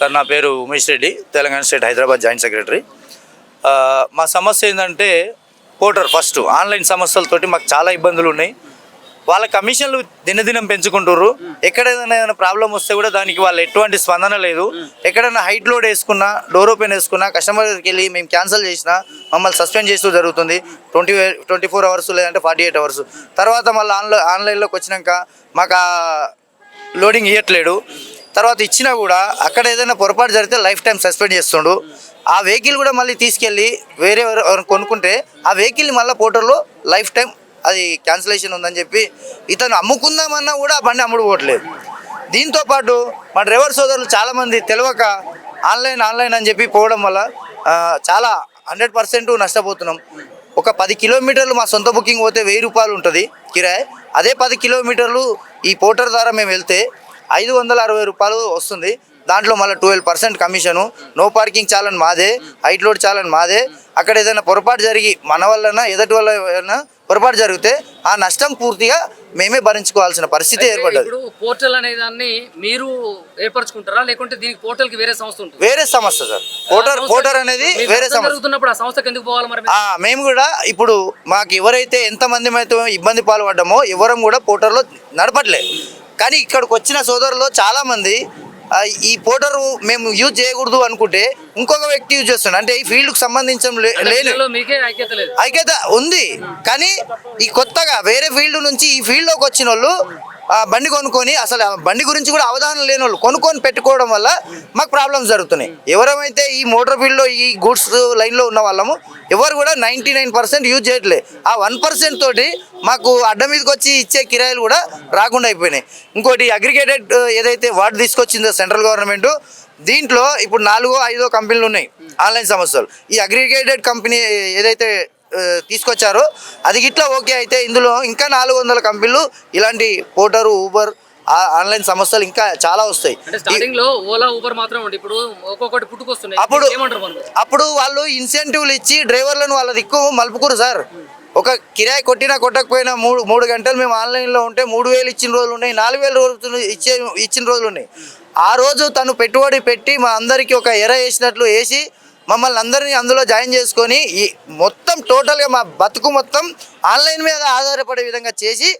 Sir నా పేరు Umesh Reddy Telangana state Hyderabad joint secretary. మా సమస్య ఏంటంటే పోర్టర్ ఫస్ట్ ఆన్లైన్ సమస్యలతోటి మాకు చాలా ఇబ్బందులు ఉన్నాయి. వాళ్ళ కమిషన్లు దినదినం పెంచుకుంటారు ఎక్కడైనా ఏదైనా ప్రాబ్లం వస్తే కూడా దానికి వాళ్ళు ఎటువంటి స్పందన లేదు. ఎక్కడైనా హైట్ లోడ్ వేసుకున్నా డోర్ ఓపెన్ వేసుకున్నా కస్టమర్ దగ్గరికి వెళ్ళి మేము క్యాన్సిల్ చేసినా మమ్మల్ని సస్పెండ్ చేస్తూ జరుగుతుంది. ట్వంటీ ట్వంటీ ఫోర్ అవర్స్ లేదంటే ఫార్టీ ఎయిట్ అవర్స్. తర్వాత మళ్ళీ ఆన్లైన్ ఆన్లైన్లోకి వచ్చినాక మాకు లోడింగ్ ఇవ్వట్లేడు తర్వాత ఇచ్చినా కూడా అక్కడ ఏదైనా పొరపాటు జరిగితే లైఫ్ టైం సస్పెండ్ చేస్తుండు. ఆ వెహికల్ కూడా మళ్ళీ తీసుకెళ్ళి వేరే కొనుక్కుంటే ఆ వెహికల్ని మళ్ళీ పోర్టర్లో లైఫ్ టైం అది క్యాన్సిలేషన్ ఉందని చెప్పి ఇతను అమ్ముకుందామన్నా కూడా ఆ బండి అమ్ముడుపోవట్లేదు. దీంతో పాటు మా డ్రైవర్ సోదరులు చాలామంది తెలియక ఆన్లైన్ ఆన్లైన్ అని చెప్పి పోవడం వల్ల చాలా హండ్రెడ్ పర్సెంట్ నష్టపోతున్నాం. ఒక పది కిలోమీటర్లు మా సొంత బుకింగ్ పోతే వెయ్యి రూపాయలు ఉంటుంది కిరాయి. అదే పది కిలోమీటర్లు ఈ పోర్టర్ ద్వారా మేము వెళ్తే ఐదు వందల అరవై రూపాయలు వస్తుంది. దాంట్లో మళ్ళీ twelve percent commission. No parking చాలని మాదే. హైట్ లోడ్ చాలని మాదే. అక్కడ ఏదైనా పొరపాటు జరిగి మన వలన ఎదటి వల్ల ఏదైనా పొరపాటు జరిగితే ఆ నష్టం పూర్తిగా మేమే భరించుకోవాల్సిన పరిస్థితి ఏర్పడ్డది. పోర్టల్ అనే దాన్ని మీరు ఏర్పరచుకుంటారా? లేకుంటే దీనికి పోర్టల్కి వేరే సంస్థ ఉంటుంది? వేరే సమస్య సార్. పోటర్ పోటర్ అనేది వేరే ఆ సంస్థకి ఎందుకు పోవాలి మరి ఆ, మేము కూడా ఇప్పుడు మాకు ఎవరైతే ఎంతమంది అయితే ఇబ్బంది పాల్పడ్డామో ఎవరం కూడా పోర్టర్లో నడపట్లే. కానీ ఇక్కడికి వచ్చిన సోదరులు చాలామంది ఈ పోర్టర్ మేము యూజ్ చేయకూడదు అనుకుంటే ఇంకొక వ్యక్తి యూజ్ చేస్తున్నాడు అంటే ఈ ఫీల్డ్కి సంబంధించిన లేని ఐక్యత లేదు. ఐక్యత ఉంది. కానీ ఈ కొత్తగా వేరే ఫీల్డ్ నుంచి ఈ ఫీల్డ్లోకి వచ్చిన వాళ్ళు బండి కొనుక్కొని అసలు ఆ బండి గురించి కూడా అవగాహన లేని వాళ్ళు కొనుక్కొని పెట్టుకోవడం వల్ల మాకు ప్రాబ్లమ్స్ జరుగుతున్నాయి. ఎవరమైతే ఈ మోటార్ ఫీల్డ్లో ఈ గూడ్స్ లైన్లో ఉన్న వాళ్ళము ఎవరు కూడా నైంటీ నైన్ పర్సెంట్ యూజ్ చేయట్లే. ఆ వన్ పర్సెంట్ తోటి మాకు అడ్డ మీదకి వచ్చి ఇచ్చే కిరాయిలు కూడా రాకుండా అయిపోయినాయి. ఇంకోటి అగ్రిగేటెడ్ ఏదైతే వార్డు తీసుకొచ్చిందో సెంట్రల్ గవర్నమెంట్ దీంట్లో ఇప్పుడు నాలుగో ఐదో కంపెనీలు ఉన్నాయి. ఆన్లైన్ సంస్థలు. ఈ అగ్రిగేటెడ్ కంపెనీ ఏదైతే తీసుకొచ్చారో. అది గిట్లా ఓకే అయితే ఇందులో ఇంకా నాలుగు వందల కంపెనీలు ఇలాంటి పోటరు ఊబర్ ఆ- ఆన్లైన్ సంస్థలు ఇంకా చాలా వస్తాయి. అప్పుడు అప్పుడు వాళ్ళు ఇన్సెంటివ్లు ఇచ్చి డ్రైవర్లను వాళ్ళ దిక్కు మలుపుకురు సార్. ఒక కిరాయి కొట్టినా కొట్టకపోయినా మూడు మూడు గంటలు మేము ఆన్లైన్లో ఉంటే మూడు వేలు ఇచ్చిన రోజులు ఉన్నాయి నాలుగు వేల రోజులు ఇచ్చే ఇచ్చిన రోజులు ఉన్నాయి. ఆ రోజు తను పెట్టుబడి పెట్టి మా అందరికీ ఒక ఎర వేసినట్లు వేసి మమ్మల్ని అందరినీ అందులో జాయిన్ చేసుకొని ఈ మొత్తం టోటల్గా మా బతుకు మొత్తం ఆన్లైన్ మీద ఆధారపడే విధంగా చేసి